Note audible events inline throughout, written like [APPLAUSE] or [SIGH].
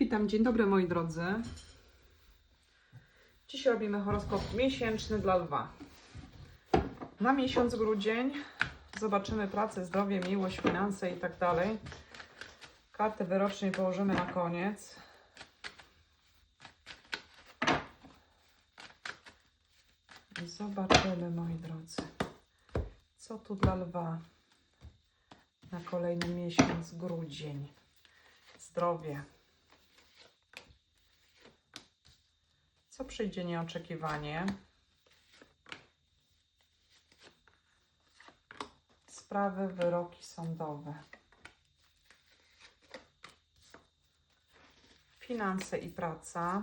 Witam, dzień dobry moi drodzy. Dziś robimy horoskop miesięczny dla lwa. Na miesiąc grudzień zobaczymy pracę, zdrowie, miłość, finanse i tak dalej. Kartę wyrocznej położymy na koniec. I zobaczymy moi drodzy, co tu dla lwa na kolejny miesiąc grudzień. Zdrowie. Co przyjdzie nieoczekiwanie? Sprawy, wyroki sądowe. Finanse i praca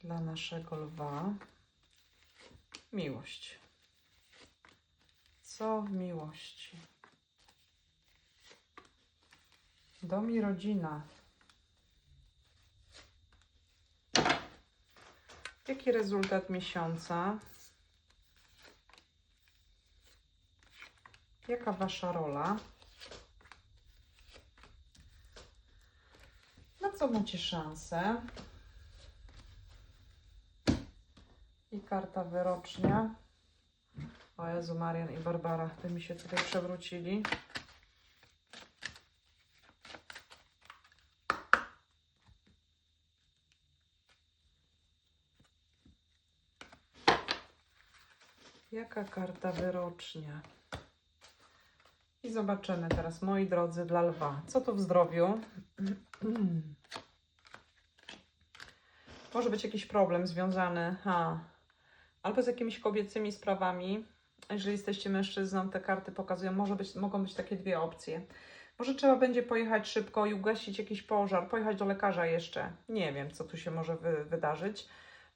dla naszego lwa. Miłość. Co w miłości? Dom i rodzina. Jaki rezultat miesiąca? Jaka wasza rola? Na co macie szansę? I karta wyrocznia. O Jezu, Marian i Barbara, ty mi się tutaj przewrócili. Jaka karta wyrocznia? I zobaczymy teraz, moi drodzy, dla lwa. Co tu w zdrowiu? [CLEARS THROAT] Może być jakiś problem związany ha, albo z jakimiś kobiecymi sprawami. Jeżeli jesteście mężczyzną, te karty pokazują, może być, mogą być takie dwie opcje. Może trzeba będzie pojechać szybko i ugasić jakiś pożar, pojechać do lekarza jeszcze. Nie wiem, co tu się może wy, wydarzyć.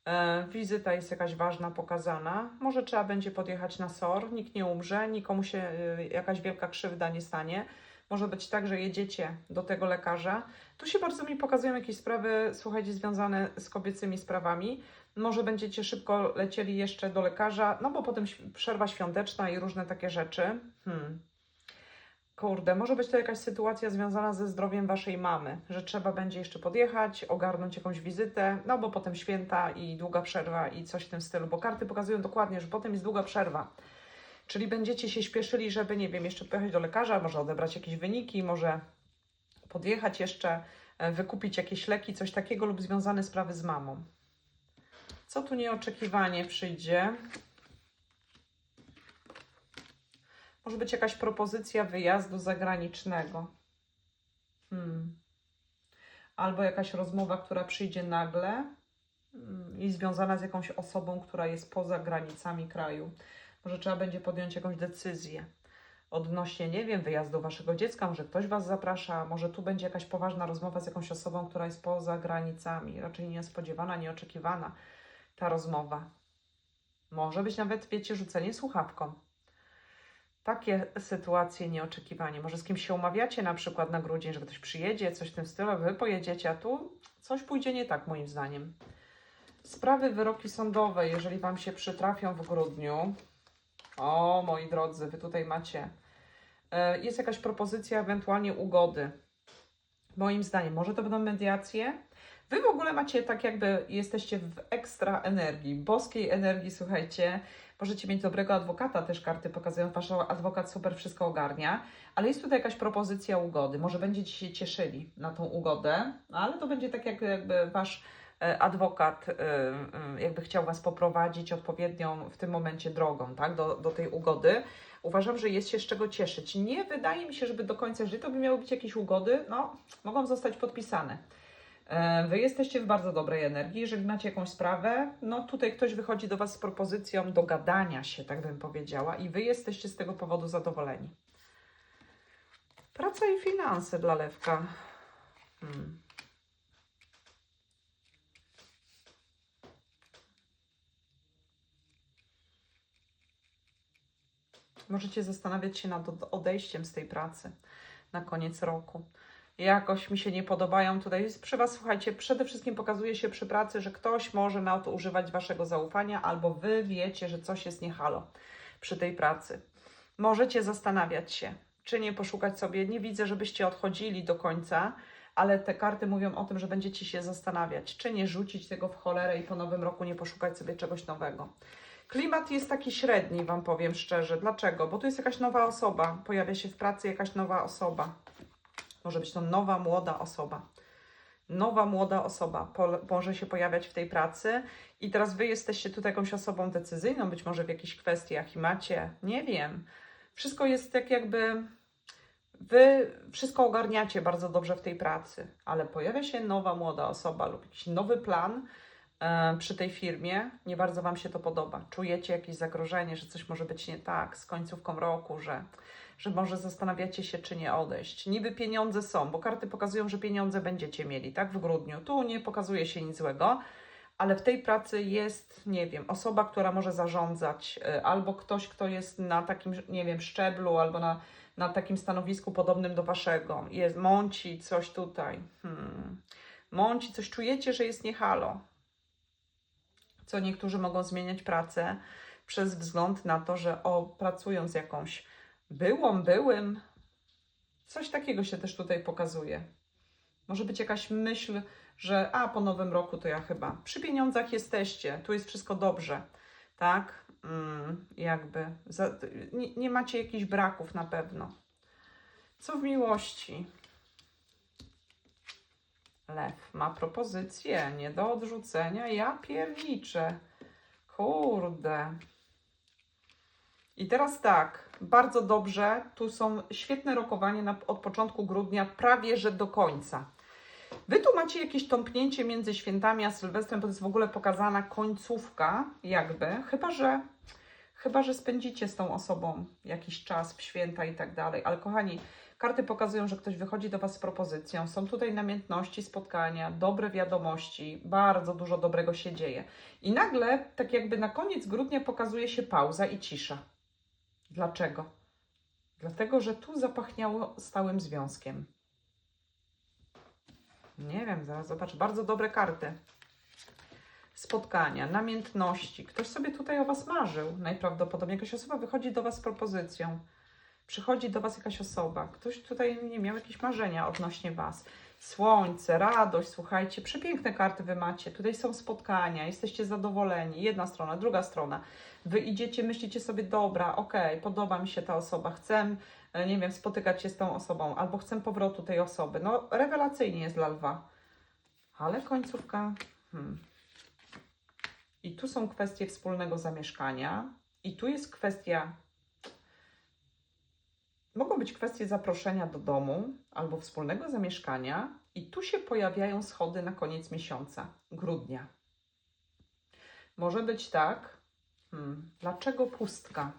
E, wizyta jest jakaś ważna, pokazana. Może trzeba będzie podjechać na SOR, nikt nie umrze, nikomu się e, jakaś wielka krzywda nie stanie. Może być tak, że jedziecie do tego lekarza. Tu się bardzo mi pokazują jakieś sprawy, słuchajcie, związane z kobiecymi sprawami. Może będziecie szybko lecieli jeszcze do lekarza, no bo potem przerwa świąteczna i różne takie rzeczy. Hmm. Kurde, może być to jakaś sytuacja związana ze zdrowiem waszej mamy, że trzeba będzie jeszcze podjechać, ogarnąć jakąś wizytę, no bo potem święta i długa przerwa i coś w tym stylu, bo karty pokazują dokładnie, że potem jest długa przerwa. Czyli będziecie się śpieszyli, żeby, nie wiem, jeszcze pojechać do lekarza, może odebrać jakieś wyniki, może podjechać jeszcze, e, wykupić jakieś leki, coś takiego lub związane sprawy z mamą. Co tu nieoczekiwanie przyjdzie? Może być jakaś propozycja wyjazdu zagranicznego. Hmm. Albo jakaś rozmowa, która przyjdzie nagle mm, i związana z jakąś osobą, która jest poza granicami kraju. Może trzeba będzie podjąć jakąś decyzję odnośnie, nie wiem, wyjazdu waszego dziecka, może ktoś was zaprasza, może tu będzie jakaś poważna rozmowa z jakąś osobą, która jest poza granicami. Raczej niespodziewana, nieoczekiwana ta rozmowa. Może być nawet, wiecie, rzucenie słuchawką takie sytuacje nieoczekiwanie. Może z kimś się umawiacie na przykład na grudzień, że ktoś przyjedzie, coś w tym stylu, wy pojedziecie, a tu coś pójdzie nie tak moim zdaniem. Sprawy, wyroki sądowe, jeżeli Wam się przytrafią w grudniu, o moi drodzy, Wy tutaj macie, e, jest jakaś propozycja ewentualnie ugody. Moim zdaniem, może to będą mediacje. Wy w ogóle macie tak jakby jesteście w ekstra energii, boskiej energii, słuchajcie. Możecie mieć dobrego adwokata, też karty pokazują, wasz adwokat super wszystko ogarnia, ale jest tutaj jakaś propozycja ugody. Może będziecie się cieszyli na tą ugodę, ale to będzie tak jak jakby wasz e, adwokat e, jakby chciał was poprowadzić odpowiednią w tym momencie drogą, tak, do, do tej ugody. Uważam, że jest się z czego cieszyć. Nie wydaje mi się, żeby do końca, jeżeli to by miały być jakieś ugody, no, mogą zostać podpisane. E, Wy jesteście w bardzo dobrej energii. Jeżeli macie jakąś sprawę, no tutaj ktoś wychodzi do Was z propozycją dogadania się, tak bym powiedziała, i Wy jesteście z tego powodu zadowoleni. Praca i finanse dla Lewka. Hmm. Możecie zastanawiać się nad od- odejściem z tej pracy na koniec roku jakoś mi się nie podobają. Tutaj przy Was, słuchajcie, przede wszystkim pokazuje się przy pracy, że ktoś może na to używać Waszego zaufania, albo Wy wiecie, że coś jest nie halo przy tej pracy. Możecie zastanawiać się, czy nie poszukać sobie, nie widzę, żebyście odchodzili do końca, ale te karty mówią o tym, że będziecie się zastanawiać, czy nie rzucić tego w cholerę i po nowym roku nie poszukać sobie czegoś nowego. Klimat jest taki średni, Wam powiem szczerze. Dlaczego? Bo tu jest jakaś nowa osoba, pojawia się w pracy jakaś nowa osoba. Może być to nowa, młoda osoba. Nowa, młoda osoba po, może się pojawiać w tej pracy i teraz Wy jesteście tutaj jakąś osobą decyzyjną, być może w jakichś kwestiach i macie, nie wiem. Wszystko jest tak jakby Wy wszystko ogarniacie bardzo dobrze w tej pracy, ale pojawia się nowa młoda osoba lub jakiś nowy plan e, przy tej firmie. Nie bardzo Wam się to podoba. Czujecie jakieś zagrożenie, że coś może być nie tak z końcówką roku, że, że może zastanawiacie się, czy nie odejść. Niby pieniądze są, bo karty pokazują, że pieniądze będziecie mieli, tak? W grudniu. Tu nie pokazuje się nic złego. Ale w tej pracy jest, nie wiem, osoba, która może zarządzać, e, albo ktoś, kto jest na takim, nie wiem, szczeblu, albo na, na takim stanowisku podobnym do waszego. Jest, mąci coś tutaj. Hmm. Mąci coś, czujecie, że jest niehalo. Co niektórzy mogą zmieniać pracę przez wzgląd na to, że o, pracują z jakąś byłą, byłym. Coś takiego się też tutaj pokazuje. Może być jakaś myśl, że a po nowym roku to ja chyba przy pieniądzach jesteście, tu jest wszystko dobrze, tak? Mm, jakby za, nie, nie macie jakichś braków na pewno. Co w miłości? Lew ma propozycję, nie do odrzucenia. Ja pierniczę. Kurde. I teraz tak, bardzo dobrze. Tu są świetne rokowanie na, od początku grudnia, prawie że do końca. Wy tu macie jakieś tąpnięcie między świętami a Sylwestrem, bo to jest w ogóle pokazana końcówka, jakby, chyba że, chyba że spędzicie z tą osobą jakiś czas w święta i tak dalej. Ale kochani, karty pokazują, że ktoś wychodzi do Was z propozycją. Są tutaj namiętności, spotkania, dobre wiadomości, bardzo dużo dobrego się dzieje. I nagle, tak jakby na koniec grudnia, pokazuje się pauza i cisza. Dlaczego? Dlatego, że tu zapachniało stałym związkiem. Nie wiem, zaraz zobaczę. Bardzo dobre karty. Spotkania, namiętności. Ktoś sobie tutaj o Was marzył. Najprawdopodobniej jakaś osoba wychodzi do Was z propozycją. Przychodzi do Was jakaś osoba. Ktoś tutaj nie miał jakieś marzenia odnośnie Was. Słońce, radość, słuchajcie, przepiękne karty Wy macie. Tutaj są spotkania, jesteście zadowoleni. Jedna strona, druga strona. Wy idziecie, myślicie sobie, dobra, okej, podoba mi się ta osoba, chcę e, nie wiem, spotykać się z tą osobą, albo chcę powrotu tej osoby. No, rewelacyjnie jest dla lwa. Ale końcówka. Hmm. I tu są kwestie wspólnego zamieszkania, i tu jest kwestia. Mogą być kwestie zaproszenia do domu albo wspólnego zamieszkania, i tu się pojawiają schody na koniec miesiąca, grudnia. Może być tak. Hmm. Dlaczego pustka?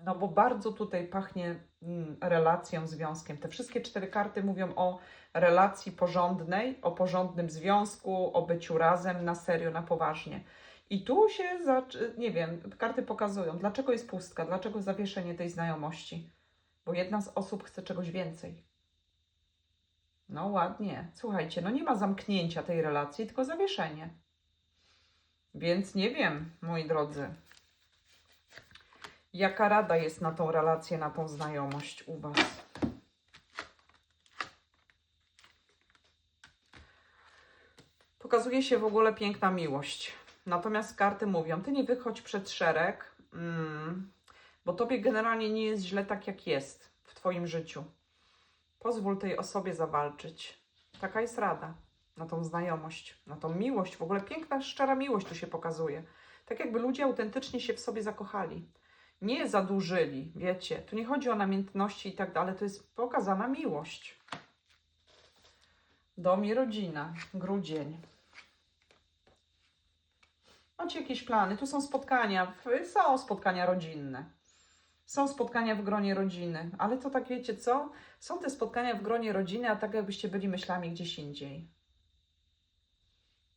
No bo bardzo tutaj pachnie mm, relacją, związkiem. Te wszystkie cztery karty mówią o relacji porządnej, o porządnym związku, o byciu razem na serio, na poważnie. I tu się, nie wiem, karty pokazują, dlaczego jest pustka, dlaczego zawieszenie tej znajomości. Bo jedna z osób chce czegoś więcej. No ładnie. Słuchajcie, no nie ma zamknięcia tej relacji, tylko zawieszenie. Więc nie wiem, moi drodzy, Jaka rada jest na tą relację, na tą znajomość u Was? Pokazuje się w ogóle piękna miłość. Natomiast karty mówią, Ty nie wychodź przed szereg, mm, bo Tobie generalnie nie jest źle tak, jak jest w Twoim życiu. Pozwól tej osobie zawalczyć. Taka jest rada na tą znajomość, na tą miłość. W ogóle piękna, szczera miłość tu się pokazuje. Tak jakby ludzie autentycznie się w sobie zakochali nie zadłużyli, wiecie. Tu nie chodzi o namiętności i tak dalej, to jest pokazana miłość. Dom i rodzina, grudzień. Macie jakieś plany? Tu są spotkania, są spotkania rodzinne. Są spotkania w gronie rodziny, ale to tak wiecie co? Są te spotkania w gronie rodziny, a tak jakbyście byli myślami gdzieś indziej.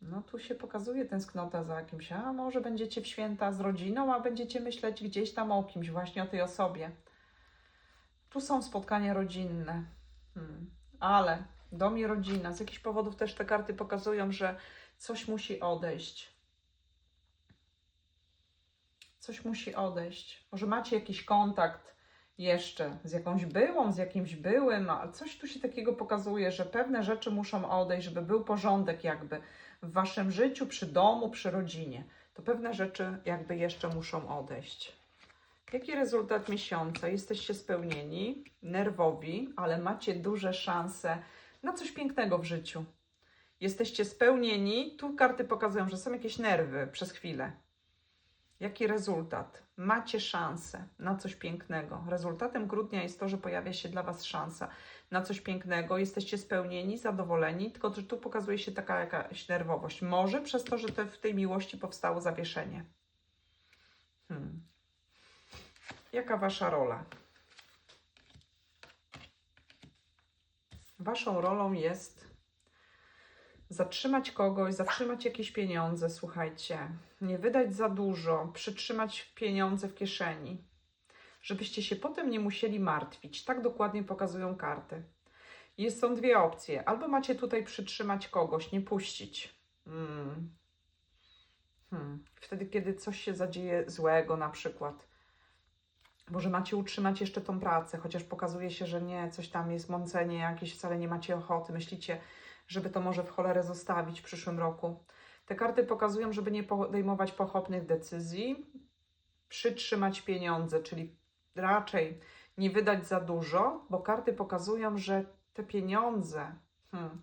No tu się pokazuje tęsknota za kimś, a może będziecie w święta z rodziną, a będziecie myśleć gdzieś tam o kimś, właśnie o tej osobie. Tu są spotkania rodzinne, hmm. ale dom i rodzina, z jakichś powodów też te karty pokazują, że coś musi odejść. Coś musi odejść. Może macie jakiś kontakt, jeszcze z jakąś byłą, z jakimś byłym, a coś tu się takiego pokazuje, że pewne rzeczy muszą odejść, żeby był porządek jakby w waszym życiu, przy domu, przy rodzinie. To pewne rzeczy jakby jeszcze muszą odejść. Jaki rezultat miesiąca? Jesteście spełnieni, nerwowi, ale macie duże szanse na coś pięknego w życiu. Jesteście spełnieni, tu karty pokazują, że są jakieś nerwy przez chwilę. Jaki rezultat? Macie szansę na coś pięknego. Rezultatem grudnia jest to, że pojawia się dla Was szansa na coś pięknego. Jesteście spełnieni, zadowoleni, tylko że tu pokazuje się taka jakaś nerwowość. Może przez to, że te, w tej miłości powstało zawieszenie. Hmm. Jaka Wasza rola? Waszą rolą jest zatrzymać kogoś, zatrzymać jakieś pieniądze, słuchajcie, nie wydać za dużo, przytrzymać pieniądze w kieszeni, żebyście się potem nie musieli martwić. Tak dokładnie pokazują karty. Jest, są dwie opcje. Albo macie tutaj przytrzymać kogoś, nie puścić. Hmm. Hmm. Wtedy, kiedy coś się zadzieje złego, na przykład. Może macie utrzymać jeszcze tą pracę, chociaż pokazuje się, że nie, coś tam jest mącenie jakieś, wcale nie macie ochoty. Myślicie, żeby to może w cholerę zostawić w przyszłym roku. Te karty pokazują, żeby nie podejmować pochopnych decyzji, przytrzymać pieniądze, czyli raczej nie wydać za dużo, bo karty pokazują, że te pieniądze, hmm,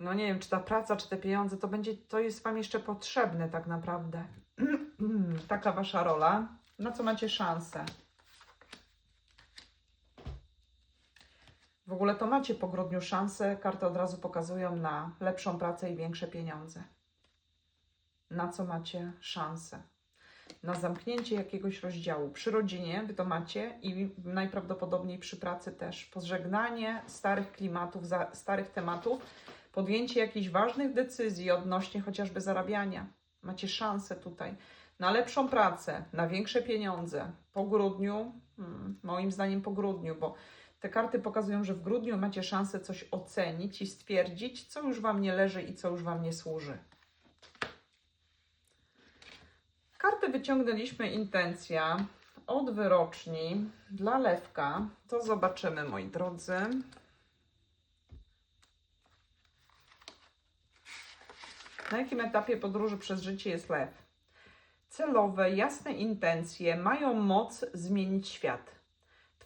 no nie wiem, czy ta praca, czy te pieniądze, to będzie, to jest Wam jeszcze potrzebne tak naprawdę. [CLEARS THROAT] Taka Wasza rola. Na co macie szansę? W ogóle to macie po grudniu szansę. Karty od razu pokazują na lepszą pracę i większe pieniądze. Na co macie szansę? Na zamknięcie jakiegoś rozdziału. Przy rodzinie wy to macie i najprawdopodobniej przy pracy też. Pożegnanie starych klimatów, starych tematów, podjęcie jakichś ważnych decyzji odnośnie chociażby zarabiania. Macie szansę tutaj na lepszą pracę, na większe pieniądze. Po grudniu, hmm, moim zdaniem po grudniu, bo te karty pokazują, że w grudniu macie szansę coś ocenić i stwierdzić, co już Wam nie leży i co już Wam nie służy. Karty wyciągnęliśmy intencja od wyroczni dla lewka. To zobaczymy, moi drodzy. Na jakim etapie podróży przez życie jest lew? Celowe, jasne intencje mają moc zmienić świat.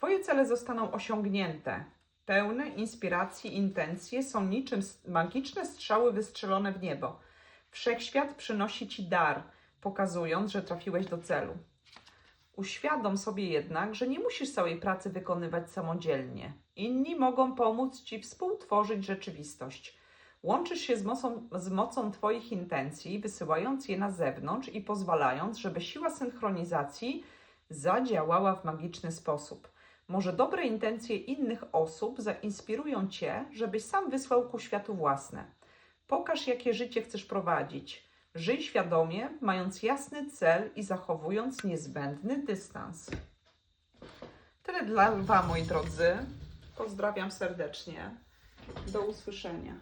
Twoje cele zostaną osiągnięte. Pełne inspiracji intencje są niczym magiczne strzały wystrzelone w niebo. Wszechświat przynosi Ci dar, pokazując, że trafiłeś do celu. Uświadom sobie jednak, że nie musisz całej pracy wykonywać samodzielnie. Inni mogą pomóc Ci współtworzyć rzeczywistość. Łączysz się z mocą, z mocą Twoich intencji, wysyłając je na zewnątrz i pozwalając, żeby siła synchronizacji zadziałała w magiczny sposób. Może dobre intencje innych osób zainspirują Cię, żebyś sam wysłał ku światu własne. Pokaż, jakie życie chcesz prowadzić. Żyj świadomie, mając jasny cel i zachowując niezbędny dystans. Tyle dla Was, moi drodzy. Pozdrawiam serdecznie. Do usłyszenia.